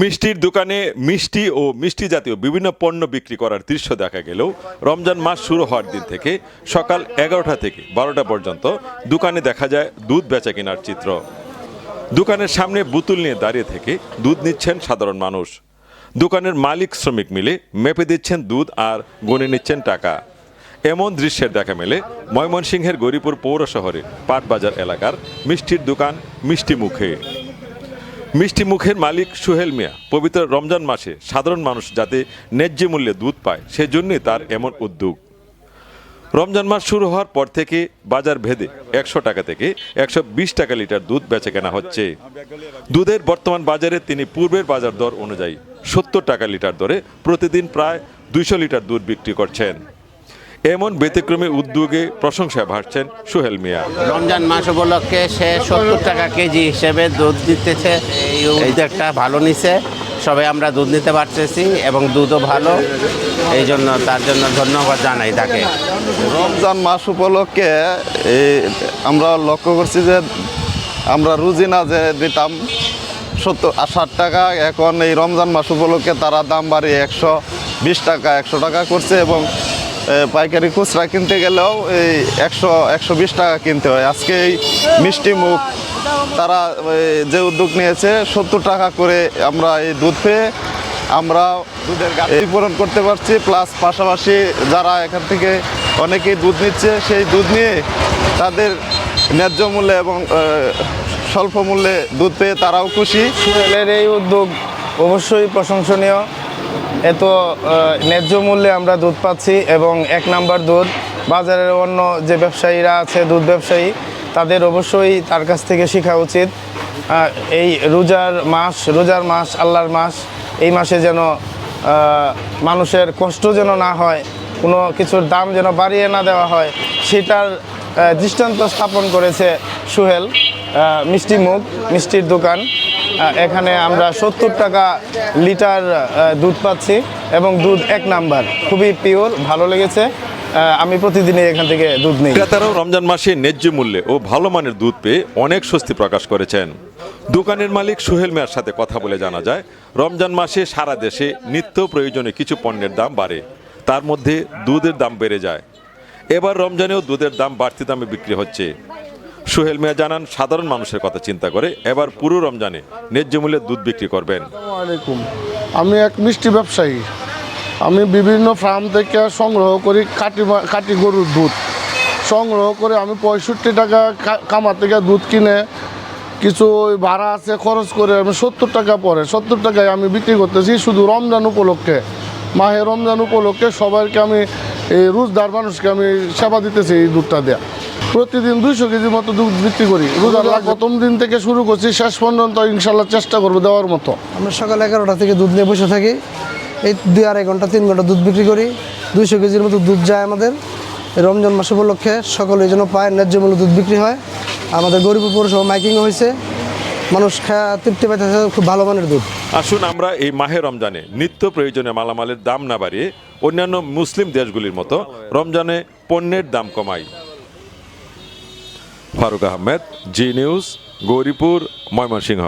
মিষ্টির দোকানে মিষ্টি ও মিষ্টি জাতীয় বিভিন্ন পণ্য বিক্রি করার দৃশ্য দেখা গেলেও রমজান মাস শুরু হওয়ার দিন থেকে সকাল এগারোটা থেকে বারোটা পর্যন্ত দোকানে দেখা যায় দুধ বেচা কেনার চিত্র। দোকানের সামনে বুতুল নিয়ে দাঁড়িয়ে থেকে দুধ নিচ্ছেন সাধারণ মানুষ। দোকানের মালিক শ্রমিক মিলে মেপে দিচ্ছেন দুধ আর গণে নিচ্ছেন টাকা। এমন দৃশ্যের দেখা মেলে ময়মনসিংহের গরিপুর পৌর শহরে পাটবাজার এলাকার মিষ্টির দোকান মিষ্টি মুখে। মিষ্টি মুখের মালিক সুহেল মিয়া, পবিত্র রমজান মাসে সাধারণ মানুষ যাতে ন্যায্য মূল্যে দুধ পায়, সেজন্যই তার এমন উদ্যোগ। রমজান মাস শুরু হওয়ার পর থেকে বাজার ভেদে একশো টাকা থেকে একশো বিশ টাকা লিটার দুধ বেচে কেনা হচ্ছে। দুধের বর্তমান বাজারে তিনি পূর্বের বাজার দর অনুযায়ী সত্তর টাকা লিটার দরে প্রতিদিন প্রায় দুইশো লিটার দুধ বিক্রি করছেন। এমন ব্যতিক্রমী উদ্যোগে প্রশংসায় ভাসছেন সোহেল মিয়া। রমজান মাস উপলক্ষে সে সত্তর টাকা কেজি হিসেবে দুধ দিতেছে। এই উদ্যোগটা ভালো নিছে সবাই আমরা দুধ নিতে পারতেছি এবং দুধও ভালো। এই জন্য তার জন্য ধন্যবাদ জানাই তাকে। রমজান মাস উপলক্ষে এই আমরা লক্ষ্য করছি যে আমরা রুজিনা যে দিতাম সত্তর ষাট টাকা। এখন এই রমজান মাস উপলক্ষে তারা দাম বাড়িয়ে একশো বিশ টাকা একশো টাকা করছে এবং পাইকারি খুচরা কিনতে গেলেও এই একশো একশো বিশ টাকা কিনতে হয়। আজকে এই মিষ্টি মুখ, তারা যে উদ্যোগ নিয়েছে, সত্তর টাকা করে আমরা এই দুধ পেয়ে আমরা দুধের গাড়ি পূরণ করতে পারছি। প্লাস পাশাপাশি যারা এখান থেকে অনেকেই দুধ নিচ্ছে, সেই দুধ নিয়ে তাদের ন্যায্য মূল্যে এবং স্বল্প মূল্যে দুধ পেয়ে তারাও খুশি। এই উদ্যোগ অবশ্যই প্রশংসনীয়। এত ন্যায্য মূল্যে আমরা দুধ পাচ্ছি এবং এক নাম্বার দুধ, বাজারের অন্য যে ব্যবসায়ীরা আছে, দুধ ব্যবসায়ী, তাদের অবশ্যই তার কাছ থেকে শেখা উচিত। এই রোজার মাস রোজার মাস, আল্লাহর মাস, এই মাসে যেন মানুষের কষ্ট যেন না হয়, কোনো কিছুর দাম যেন বাড়িয়ে না দেওয়া হয়, সেটার দৃষ্টান্ত স্থাপন করেছে সুহেল মিষ্টি মুখ, মিষ্টির দোকান। এখানে আমরা সত্তর টাকা লিটার দুধ পাচ্ছি এবং দুধ এক নাম্বার। খুবই পিওর ভালো লেগেছে। আমি প্রতিদিনই এখান থেকে দুধ নিই। ক্রেতারাও রমজান মাসে ন্যায্য মূল্যে ও ভালো মানের দুধ পেয়ে অনেক স্বস্তি প্রকাশ করেছেন। দোকানের মালিক সোহেল মিয়ার সাথে কথা বলে জানা যায়, রমজান মাসে সারা দেশে নিত্য প্রয়োজনে কিছু পণ্যের দাম বাড়ে। তার মধ্যে দুধের দাম বেড়ে যায়। এবার রমজানেও দুধের দাম বাড়তি দামে বিক্রি হচ্ছে। সোহেল মিয়া জানান, সাধারণ মানুষের কথা চিন্তা করে এবার পুরো রমজানে ন্যায্য মূল্যে দুধ বিক্রি করবেন। আলাইকুম। আমি এক মিষ্টি ব্যবসায়ী। আমি বিভিন্ন ফার্ম থেকে সংগ্রহ করি কাটি কাটি গরুর দুধ। সংগ্রহ করে আমি পঁয়ষট্টি টাকা কামার থেকে দুধ কিনে কিছু ভাড়া আছে, খরচ করে আমি সত্তর টাকা পরে, সত্তর টাকায় আমি বিক্রি করতেছি শুধু রমজান উপলক্ষে। মাহে রমজান উপলক্ষে সবাইকে আমি এই রোজদার মানুষকে আমি সেবা দিতেছি এই দুধটা দেয়া। প্রতিদিন দুইশো কেজির মতো দুধ বিক্রি করি। রোজার প্রথম দিন থেকে শুরু করছি শেষ পর্যন্ত ইনশাল্লাহ চেষ্টা করব দেওয়ার মতো। আমরা সকাল এগারোটা থেকে দুধ নিয়ে বসে থাকি। এই দুই আড়াই ঘণ্টা তিন ঘণ্টা দুধ বিক্রি করি। দুইশো কেজির মতো দুধ যায় আমাদের। এই রমজান মাস উপলক্ষে সকলে এই জন্য পায় ন্যায্য মূল্য দুধ বিক্রি হয়। আমাদের গরিব পৌরসভা মাইকিং হয়েছে। মানুষ খায় তৃপ্তি পাইতেছে খুব ভালো মানের দুধ। আসুন আমরা এই মাহে রমজানে নিত্য প্রয়োজনে মালামালের দাম না বাড়িয়ে অন্যান্য মুসলিম দেশগুলির মতো রমজানে পণ্যের দাম কমাই। ফারুক আহমেদ জি নিউজ গৌরীপুর ময়মনসিংহ।